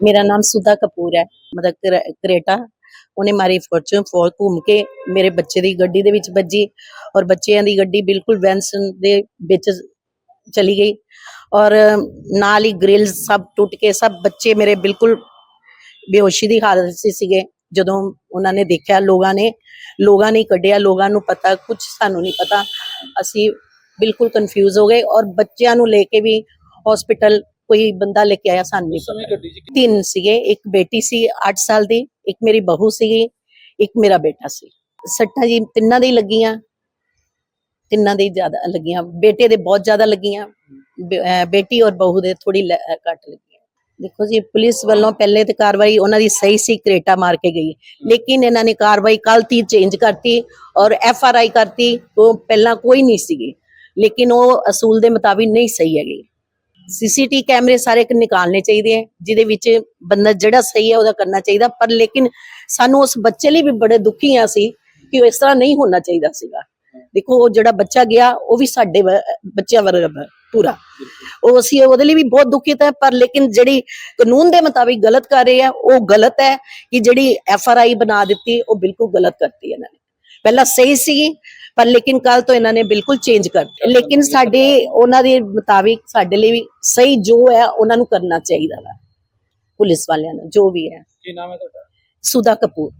ਮੇਰਾ ਨਾਮ ਸੁਧਾ ਕਪੂਰ ਹੈ। ਮਤਲਬ ਕਰੇਟਾ। ਉਹਨੇ ਮਾਰੀ ਫੋਰਚੂਨ ਫੋਰ ਘੁੰਮ ਕੇ ਮੇਰੇ ਬੱਚੇ ਦੀ ਗੱਡੀ ਦੇ ਵਿੱਚ ਵੱਜੀ ਔਰ ਬੱਚਿਆਂ ਦੀ ਗੱਡੀ ਬਿਲਕੁਲ ਵੈਂਸਨ ਦੇ ਵਿੱਚ ਚਲੀ ਗਈ ਔਰ ਨਾਲ ਹੀ ਗ੍ਰਿਲ ਸਭ ਟੁੱਟ ਕੇ ਸਭ ਬੱਚੇ ਮੇਰੇ ਬਿਲਕੁਲ ਬੇਹੋਸ਼ੀ ਦੀ ਹਾਲਤ 'ਚ ਸੀਗੇ। ਜਦੋਂ ਉਹਨਾਂ ਨੇ ਦੇਖਿਆ ਲੋਕਾਂ ਨੇ ਲੋਕਾਂ ਨੇ ਕੱਢਿਆ, ਲੋਕਾਂ ਨੂੰ ਪਤਾ ਕੁਝ ਸਾਨੂੰ ਨਹੀਂ ਪਤਾ। ਅਸੀਂ ਬਿਲਕੁਲ ਕਨਫਿਊਜ਼ ਹੋ ਗਏ ਔਰ ਬੱਚਿਆਂ ਨੂੰ ਲੈ ਕੇ ਵੀ ਹਸਪੀਟਲ ਕੋਈ ਬੰਦਾ ਲੈ ਕੇ ਆਇਆ ਸਾਨੂੰ ਨਹੀਂ ਤਿੰਨ ਸੀਗੇ ਇੱਕ ਬੇਟੀ ਸੀ 8 ਸਾਲ ਦੀ ਇੱਕ ਮੇਰੀ ਬਹੂ ਸੀਗੀ ਇੱਕ ਮੇਰਾ ਬੇਟਾ ਸੀ। ਸੱਟਾਂ ਜੀ ਤਿੰਨਾਂ ਦੇ ਹੀ ਲੱਗੀਆਂ ਤਿੰਨਾਂ ਦੇ ਹੀ ਜ਼ਿਆਦਾ ਲੱਗੀਆਂ। ਬੇਟੇ ਦੇ ਬਹੁਤ ਜ਼ਿਆਦਾ ਲੱਗੀਆਂ ਬੇਟੀ ਔਰ ਬਹੂ ਦੇ ਥੋੜੀ ਘੱਟ ਲੱਗੀਆਂ। ਦੇਖੋ ਜੀ ਪੁਲਿਸ ਵੱਲੋਂ ਪਹਿਲੇ ਤੇ ਕਾਰਵਾਈ ਉਹਨਾਂ ਦੀ ਸਹੀ ਸੀ ਕਰੇਟਾ ਮਾਰ ਕੇ ਗਈ। ਲੇਕਿਨ ਇਹਨਾਂ ਨੇ ਕਾਰਵਾਈ ਕੱਲ ਤੀ ਚੇਂਜ ਕਰਤੀ ਔਰ ਐਫ ਆਰ ਆਈ ਕਰਤੀ ਉਹ ਪਹਿਲਾਂ ਕੋਈ ਨਹੀਂ ਸੀਗੀ। ਲੇਕਿਨ ਉਹ ਅਸੂਲ ਦੇ ਮੁਤਾਬਿਕ ਨਹੀਂ ਸਹੀ ਹੈਗੀ। ਸੀਸੀਟੀ ਕੈਮਰੇ ਸਾਰੇ ਨਿਕਾਲਨੇ ਚਾਹੀਦੇ ਹੈ ਜਿਹਦੇ ਵਿੱਚ ਬੰਦਾ ਜਿਹੜਾ ਸਹੀ ਹੈ ਉਹਦਾ ਕਰਨਾ ਚਾਹੀਦਾ, ਪਰ ਲੇਕਿਨ ਸਾਨੂੰ ਉਸ ਬੱਚੇ ਲਈ ਵੀ ਬੜੇ ਦੁਖੀ ਆ ਸੀ ਕਿ ਉਹ ਇਸ ਤਰ੍ਹਾਂ ਨਹੀਂ ਹੋਣਾ ਚਾਹੀਦਾ ਸੀਗਾ। ਦੇਖੋ, ਉਹ ਜਿਹੜਾ ਬੱਚਾ ਗਿਆ, ਉਹ ਵੀ ਸਾਡੇ ਬੱਚਿਆਂ ਵਰਗਾ ਪੂਰਾ। ਉਹ ਅਸੀਂ ਉਹਦੇ ਲਈ ਵੀ ਬਹੁਤ ਦੁਖੀਤ ਹੈ ਪਰ ਲੇਕਿਨ ਜਿਹੜੀ ਕਾਨੂੰਨ ਦੇ ਮੁਤਾਬਿਕ ਗਲਤ ਕਰ ਰਹੇ ਹੈ ਉਹ ਗਲਤ ਹੈ ਕਿ ਜਿਹੜੀ ਐਫ ਆਰ ਆਈ ਬਣਾ ਦਿੱਤੀ, ਉਹ ਬਿਲਕੁਲ ਗਲਤ ਕਰਤੀ ਇਹਨਾਂ ਨੇ। ਪਹਿਲਾਂ ਸਹੀ ਸੀ ਪਰ ਲੇਕਿਨ ਕੱਲ ਤੋਂ ਇਹਨਾਂ ਨੇ ਬਿਲਕੁਲ ਚੇਂਜ ਕਰਤੀ ਲੇਕਿਨ ਸਾਡੇ ਉਹਨਾਂ ਦੇ ਮੁਤਾਬਿਕ ਸਾਡੇ ਲਈ ਵੀ ਸਹੀ ਜੋ ਹੈ ਉਹਨਾਂ ਨੂੰ ਕਰਨਾ ਚਾਹੀਦਾ ਵਾ। ਪੁਲਿਸ ਵਾਲਿਆਂ ਨੂੰ ਜੋ ਵੀ ਹੈ। ਕੀ ਨਾਮ ਹੈ ਤੁਹਾਡਾ? ਸੁਦਾ ਕਪੂਰ।